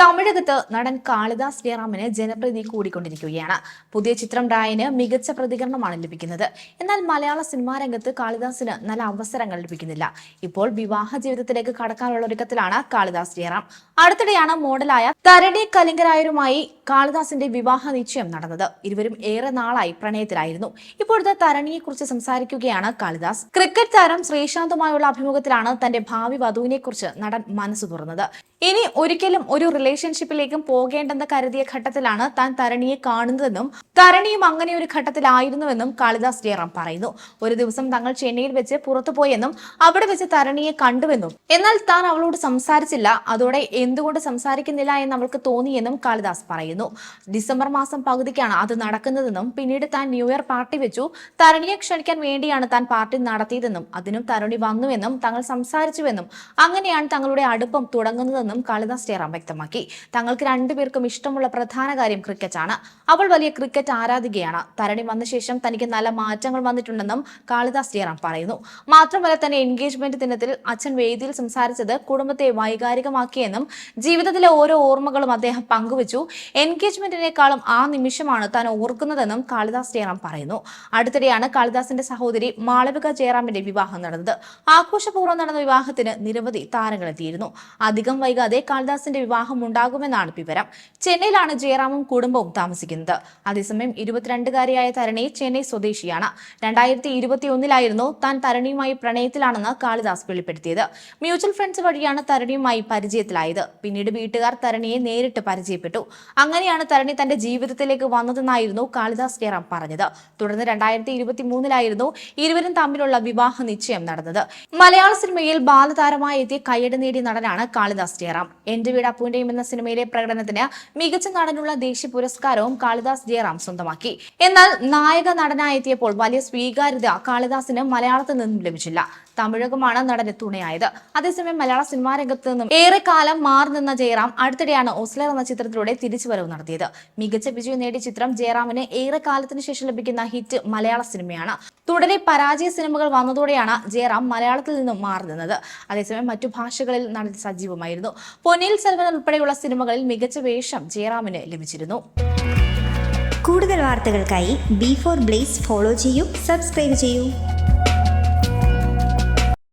തമിഴകത്ത് നടൻ കാളിദാസ് ജയറാമിന് ജനപ്രീതി കൂടിക്കൊണ്ടിരിക്കുകയാണ്. പുതിയ ചിത്രം റായന് മികച്ച പ്രതികരണമാണ് ലഭിക്കുന്നത്. എന്നാൽ മലയാള സിനിമാ രംഗത്ത് കാളിദാസിന് നല്ല അവസരങ്ങൾ ലഭിക്കുന്നില്ല. ഇപ്പോൾ വിവാഹ ജീവിതത്തിലേക്ക് കടക്കാനുള്ള ഒരുക്കത്തിലാണ് കാളിദാസ് ജയറാം. അടുത്തിടെയാണ് മോഡലായ തരണി കലിംഗരായരുമായി കാളിദാസിന്റെ വിവാഹ നിശ്ചയം നടന്നത്. ഇരുവരും ഏറെ നാളായി പ്രണയത്തിലായിരുന്നു. ഇപ്പോഴത്തെ തരണിയെ കുറിച്ച് സംസാരിക്കുകയാണ് കാളിദാസ്. ക്രിക്കറ്റ് താരം ശ്രീശാന്തുമായുള്ള അഭിമുഖത്തിലാണ് തന്റെ ഭാവി വധുവിനെ കുറിച്ച് നടൻ മനസ്സ് തുറന്നത്. ഇനി ഒരിക്കലും ഒരു റിലേഷൻഷിപ്പിലേക്കും പോകേണ്ടെന്ന് കരുതിയ ഘട്ടത്തിലാണ് താൻ തരണിയെ കാണുന്നതെന്നും തരണിയും അങ്ങനെ ഒരു ഘട്ടത്തിലായിരുന്നുവെന്നും കാളിദാസ് ജയറാം പറയുന്നു. ഒരു ദിവസം തങ്ങൾ ചെന്നൈയിൽ വെച്ച് പുറത്തുപോയെന്നും അവിടെ വെച്ച് തരണിയെ കണ്ടുവെന്നും. എന്നാൽ താൻ അവളോട് സംസാരിച്ചില്ല. അതോടെ എന്തുകൊണ്ട് സംസാരിക്കുന്നില്ല എന്ന് അവൾക്ക് തോന്നിയെന്നും കാളിദാസ് പറയുന്നു. ഡിസംബർ മാസം പകുതിക്കാണ് അത് നടക്കുന്നതെന്നും പിന്നീട് താൻ ന്യൂ ഇയർ പാർട്ടി വെച്ചു. തരണിയെ ക്ഷണിക്കാൻ വേണ്ടിയാണ് താൻ പാർട്ടി നടത്തിയതെന്നും അതിനും തരണി വന്നുവെന്നും തങ്ങൾ സംസാരിച്ചുവെന്നും അങ്ങനെയാണ് തങ്ങളുടെ അടുപ്പം തുടങ്ങുന്നതെന്നും കാളിദാസ് ജയറാം വ്യക്തമാക്കി. തങ്ങൾക്ക് രണ്ടുപേർക്കും ഇഷ്ടമുള്ള പ്രധാന കാര്യം ക്രിക്കറ്റാണ്. അവൾ വലിയ ക്രിക്കറ്റ് ആരാധികയാണ്. തരണി വന്ന ശേഷം തനിക്ക് നല്ല മാറ്റങ്ങൾ വന്നിട്ടുണ്ടെന്നും കാളിദാസ് ജയറാം പറയുന്നു. മാത്രമല്ല തന്നെ എൻഗേജ്മെന്റ് ദിനത്തിൽ അച്ഛൻ വേദിയിൽ സംസാരിച്ചത് കുടുംബത്തെ വൈകാരികമാക്കിയെന്നും ജീവിതത്തിലെ ഓരോ ഓർമ്മകളും അദ്ദേഹം പങ്കുവച്ചു. എൻഗേജ്മെന്റിനേക്കാളും ആ നിമിഷമാണ് താൻ ഓർക്കുന്നതെന്നും കാളിദാസ് ജയറാം പറയുന്നു. അടുത്തിടെയാണ് കാളിദാസിന്റെ സഹോദരി മാളവിക ജയറാമിന്റെ വിവാഹം നടന്നത്. ആഘോഷപൂർവം നടന്ന വിവാഹത്തിന് നിരവധി താരങ്ങളെത്തിയിരുന്നു അധികം വൈകാതെ കാളിദാസിന്റെ വിവാഹം ഉണ്ടാകുമെന്നാണ് വിവരം. ചെന്നൈയിലാണ് ജയറാമും കുടുംബവും താമസിക്കുന്നത്. അതേസമയം ഇരുപത്തിരണ്ടുകാരിയായ തരണി ചെന്നൈ സ്വദേശിയാണ്. രണ്ടായിരത്തി ഇരുപത്തി ഒന്നിലായിരുന്നു താൻ തരണിയുമായി പ്രണയത്തിലാണെന്ന് കാളിദാസ് വെളിപ്പെടുത്തിയത്. മ്യൂച്വൽ ഫ്രണ്ട്സ് വഴിയാണ് തരണിയുമായി പരിചയത്തിലായത്. പിന്നീട് വീട്ടുകാർ തരണിയെ നേരിട്ട് പരിചയപ്പെട്ടു. അങ്ങനെയാണ് തരണി തന്റെ ജീവിതത്തിലേക്ക് വന്നതെന്നായിരുന്നു കാളിദാസ് ജയറാം പറഞ്ഞത്. തുടർന്ന് രണ്ടായിരത്തി ഇരുപത്തി മൂന്നിലായിരുന്നു ഇരുവരും തമ്മിലുള്ള വിവാഹ നിശ്ചയം നടന്നത്. മലയാള സിനിമയിൽ ബാലതാരമായി എത്തിയ കയ്യടി നേടിയ നടനാണ് കാളിദാസ് ജയറാം. എന്റെ വീട് അപ്പുവിന്റെയും എന്ന സിനിമയിലെ പ്രകടനത്തിന് മികച്ച നടനുള്ള ദേശീയ പുരസ്കാരവും കാളിദാസ് ജയറാം സ്വന്തമാക്കി. എന്നാൽ നായക നടനായെത്തിയപ്പോൾ വലിയ സ്വീകാര്യത കാളിദാസിന് മലയാളത്തിൽ നിന്നും ലഭിച്ചില്ല. തമിഴകമാണ് നടന് തുണയായത്. അതേസമയം മലയാള സിനിമാ രംഗത്ത് നിന്നും ഏറെക്കാലം മാറി നിന്ന ജയറാം അടുത്തിടെയാണ് ഓസ്ലർ എന്ന ചിത്രത്തിലൂടെ തിരിച്ചുവരവ് നടത്തിയത്. മികച്ച വിജയം നേടിയ ചിത്രം ജയറാമിന് ഏറെ കാലത്തിന് ശേഷം ലഭിക്കുന്ന ഹിറ്റ് മലയാള സിനിമയാണ്. തുടരെ പരാജയ സിനിമകൾ വന്നതോടെയാണ് ജയറാം മലയാളത്തിൽ നിന്നും മാറി നിന്നത്. അതേസമയം മറ്റു ഭാഷകളിൽ നടൻ സജീവമായിരുന്നു. പൊന്നിയിൽ സെൽവൻ ഉൾപ്പെടെയുള്ള സിനിമകളിൽ മികച്ച വേഷം ജയറാമിന് ലഭിച്ചിരുന്നു. കൂടുതൽ വാർത്തകൾക്കായി ബി ഫോർ ബ്ലേസ് ഫോളോ ചെയ്യൂ സബ്സ്ക്രൈബ് ചെയ്യൂ.